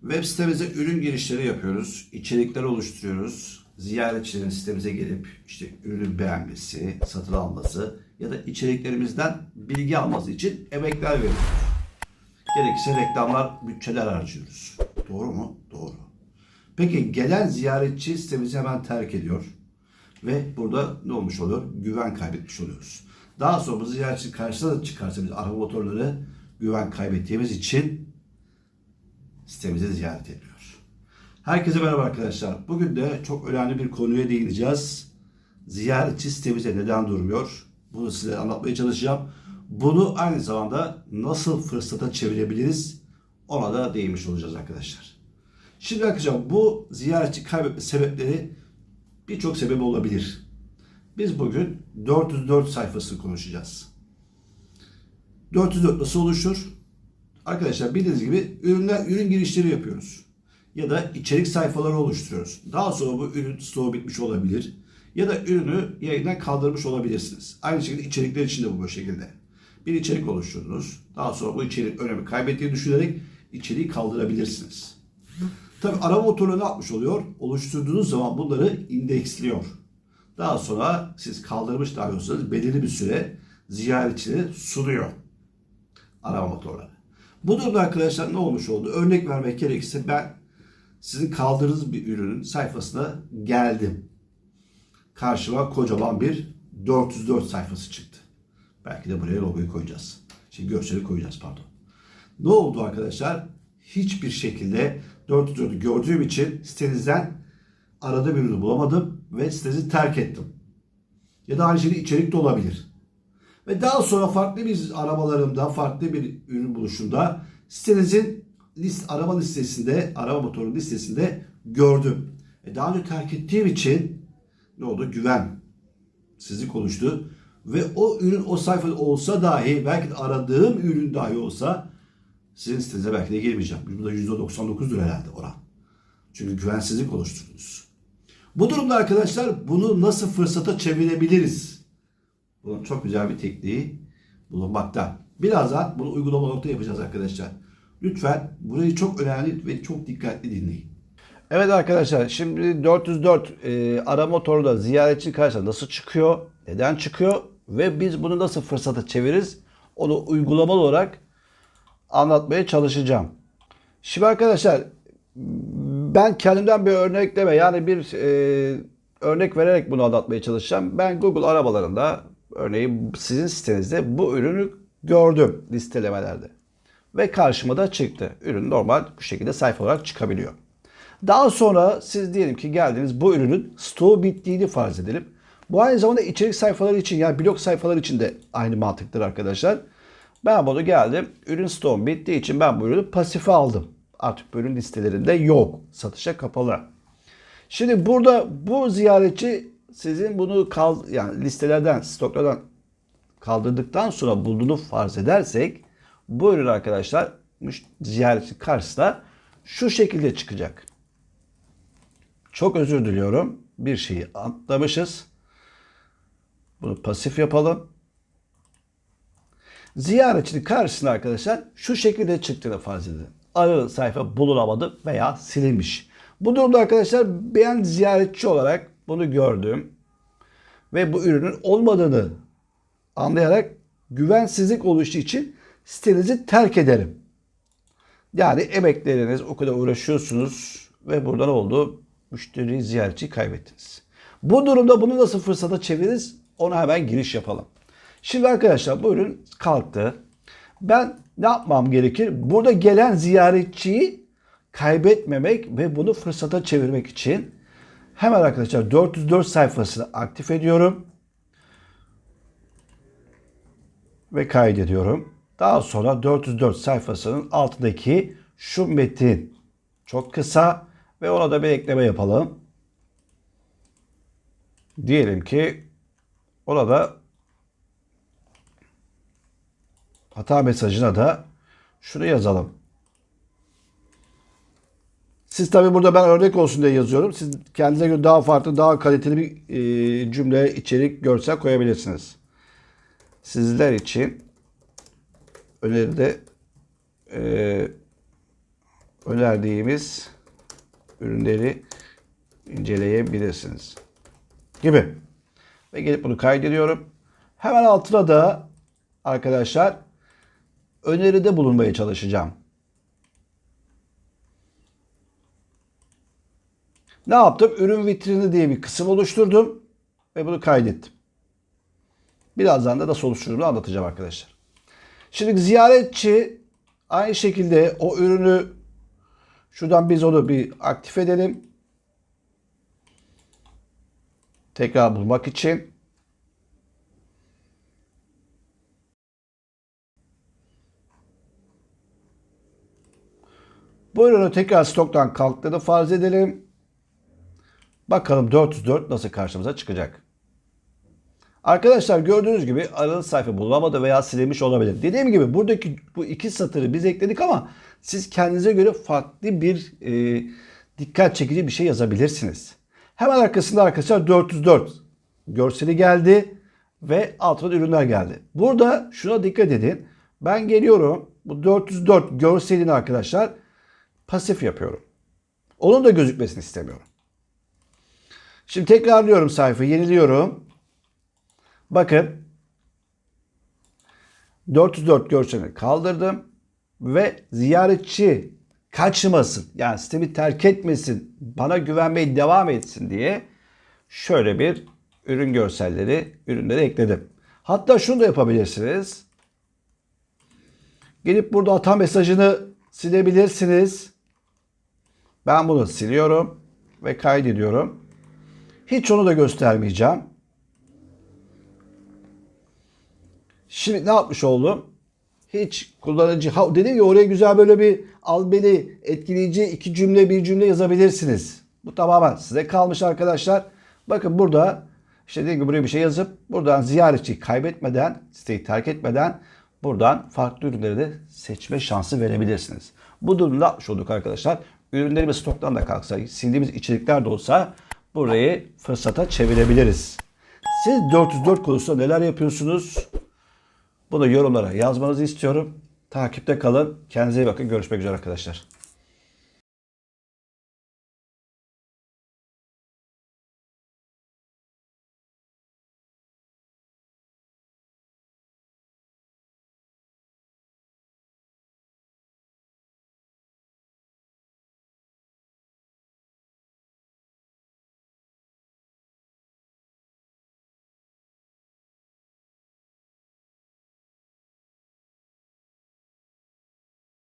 Web sitemize ürün girişleri yapıyoruz. içerikler oluşturuyoruz. Ziyaretçilerin sitemize gelip işte ürünü beğenmesi, satın alması ya da içeriklerimizden bilgi alması için emekler veriyoruz. Gerekirse reklamlar, bütçeler harcıyoruz. Doğru mu? Doğru. Peki gelen ziyaretçi sitemizi hemen terk ediyor. Ve burada ne olmuş oluyor? Güven kaybetmiş oluyoruz. Daha sonra bu ziyaretçi karşısına da çıkarsa biz araba motorları güven kaybettiğimiz için sitemizi ziyaret ediyor. Herkese merhaba arkadaşlar. Bugün de çok önemli bir konuya değineceğiz. Ziyaretçi sitemize neden durmuyor? Bunu size anlatmaya çalışacağım. Bunu aynı zamanda nasıl fırsata çevirebiliriz? Ona da değinmiş olacağız arkadaşlar. Şimdi arkadaşlar bu ziyaretçi kaybetme sebepleri birçok sebebi olabilir. Biz bugün 404 sayfasını konuşacağız. 404 nasıl oluşur? Arkadaşlar bildiğiniz gibi ürünler ürün girişleri yapıyoruz. Ya da içerik sayfaları oluşturuyoruz. Daha sonra bu ürün stoğu bitmiş olabilir. Ya da ürünü yayından kaldırmış olabilirsiniz. Aynı şekilde içerikler için de bu şekilde. Bir içerik oluşturdunuz. Daha sonra bu içerik önemi kaybettiğini düşünerek içeriği kaldırabilirsiniz. Tabi arama motoru ne yapmış oluyor? Oluşturduğunuz zaman bunları indeksliyor. Daha sonra siz kaldırmış dahi belirli bir süre ziyaretçilere sunuyor arama motorları. Bu durumda arkadaşlar ne olmuş oldu? Örnek vermek gerekirse ben sizin kaldırdığınız bir ürünün sayfasına geldim. Karşıma kocaman bir 404 sayfası çıktı. Belki de buraya logoyu koyacağız. Şimdi görseli koyacağız pardon. Ne oldu arkadaşlar? Hiçbir şekilde 404'ü gördüğüm için sitenizden arada bir ürünü bulamadım ve sitenizi terk ettim. Ya da aynı şekilde içerik de olabilir. Ve daha sonra farklı bir aramalarımda, farklı bir ürün buluşunda sitenizin list, arama listesinde, arama motoru listesinde gördüm. E daha önce terk ettiğim için ne oldu? Güven sizlik oluştu. Ve o ürün o sayfada olsa dahi, belki de aradığım ürün dahi olsa sizin sitenize belki de girmeyeceğim. Burada %99'dur herhalde oran. Çünkü güvensizlik oluşturdunuz. Bu durumda arkadaşlar bunu nasıl fırsata çevirebiliriz? Bunun çok güzel bir tekniği bulunmakta. Birazdan bunu uygulama nokta yapacağız arkadaşlar. Lütfen burayı çok önemli ve çok dikkatli dinleyin. Evet arkadaşlar şimdi 404 e, arama motoru da ziyaretçi karşısına nasıl çıkıyor? Neden çıkıyor? Ve biz bunu nasıl fırsata çeviririz? Onu uygulamalı olarak anlatmaya çalışacağım. Şimdi arkadaşlar ben kendimden bir örnekleme yani bir e, örnek vererek bunu anlatmaya çalışacağım. Ben Google aramalarında örneğin sizin sitenizde bu ürünü gördüm listelemelerde. Ve karşıma da çıktı. Ürün normal bu şekilde sayfa olarak çıkabiliyor. Daha sonra siz diyelim ki geldiniz bu ürünün stoğu bittiğini farz edelim. Bu aynı zamanda içerik sayfaları için yani blog sayfaları için de aynı mantıktır arkadaşlar. Ben bunu geldim. Ürün stoğum bittiği için ben bu ürünü pasife aldım. Artık ürün listelerinde yok. Satışa kapalı. Şimdi burada bu ziyaretçi sizin bunu kal yani listelerden, stoklardan kaldırdıktan sonra bulduğunu farz edersek bu ürün arkadaşlar ziyaretçi karşısına şu şekilde çıkacak. Çok özür diliyorum. Bir şeyi atlamışız. Bunu pasif yapalım. Ziyaretçinin karşısına arkadaşlar şu şekilde çıktığını farz edin. Aralı sayfa bulunamadı veya silinmiş. Bu durumda arkadaşlar ben ziyaretçi olarak bunu gördüm ve bu ürünün olmadığını anlayarak güvensizlik oluştuğu için sitenizi terk ederim. Yani emekleriniz o kadar uğraşıyorsunuz ve burada ne oldu? Müşteri ziyaretçi kaybettiniz. Bu durumda bunu nasıl fırsata çeviririz? Ona hemen giriş yapalım. Şimdi arkadaşlar bu ürün kalktı. Ben ne yapmam gerekir? Burada gelen ziyaretçiyi kaybetmemek ve bunu fırsata çevirmek için hemen arkadaşlar 404 sayfasını aktif ediyorum. Ve kaydediyorum. Daha sonra 404 sayfasının altındaki şu metin çok kısa ve ona da bir ekleme yapalım. Diyelim ki ona da hata mesajına da şunu yazalım. Siz tabi burada ben örnek olsun diye yazıyorum. Siz kendinize göre daha farklı, daha kaliteli bir e, cümle, içerik, görsel koyabilirsiniz. Sizler için öneride e, önerdiğimiz ürünleri inceleyebilirsiniz. Gibi. Ve gelip bunu kaydediyorum. Hemen altına da arkadaşlar öneride bulunmaya çalışacağım. Ne yaptım? Ürün vitrini diye bir kısım oluşturdum ve bunu kaydettim. Birazdan da nasıl oluşturduğumu anlatacağım arkadaşlar. Şimdi ziyaretçi aynı şekilde o ürünü şuradan biz onu bir aktif edelim. Tekrar bulmak için. Bu ürünü tekrar stoktan kalktığını farz edelim. Bakalım 404 nasıl karşımıza çıkacak. Arkadaşlar gördüğünüz gibi aradığınız sayfa bulunamadı veya silinmiş olabilir. Dediğim gibi buradaki bu iki satırı biz ekledik ama siz kendinize göre farklı bir e, dikkat çekici bir şey yazabilirsiniz. Hemen arkasında arkadaşlar 404 görseli geldi ve altına ürünler geldi. Burada şuna dikkat edin. Ben geliyorum bu 404 görselini arkadaşlar pasif yapıyorum. Onun da gözükmesini istemiyorum. Şimdi tekrarlıyorum sayfayı, yeniliyorum. Bakın 404 görselini kaldırdım ve ziyaretçi kaçmasın yani sistemi terk etmesin bana güvenmeye devam etsin diye şöyle bir ürün görselleri ürünleri ekledim. Hatta şunu da yapabilirsiniz. Gelip burada hata mesajını silebilirsiniz. Ben bunu siliyorum ve kaydediyorum. Hiç onu da göstermeyeceğim. Şimdi ne yapmış oldum? Hiç kullanıcı, ha dedim ya oraya güzel böyle bir al beni etkileyici iki cümle bir cümle yazabilirsiniz. Bu tamamen size kalmış arkadaşlar. Bakın burada işte dediğim gibi buraya bir şey yazıp buradan ziyaretçiyi kaybetmeden, siteyi terk etmeden buradan farklı ürünleri de seçme şansı verebilirsiniz. Bu durumda yapmış olduk arkadaşlar. Ürünlerimiz stoktan da kalksa, sildiğimiz içerikler de olsa burayı fırsata çevirebiliriz. Siz 404 konusunda neler yapıyorsunuz? Bunu yorumlara yazmanızı istiyorum. Takipte kalın. Kendinize iyi bakın. Görüşmek üzere arkadaşlar.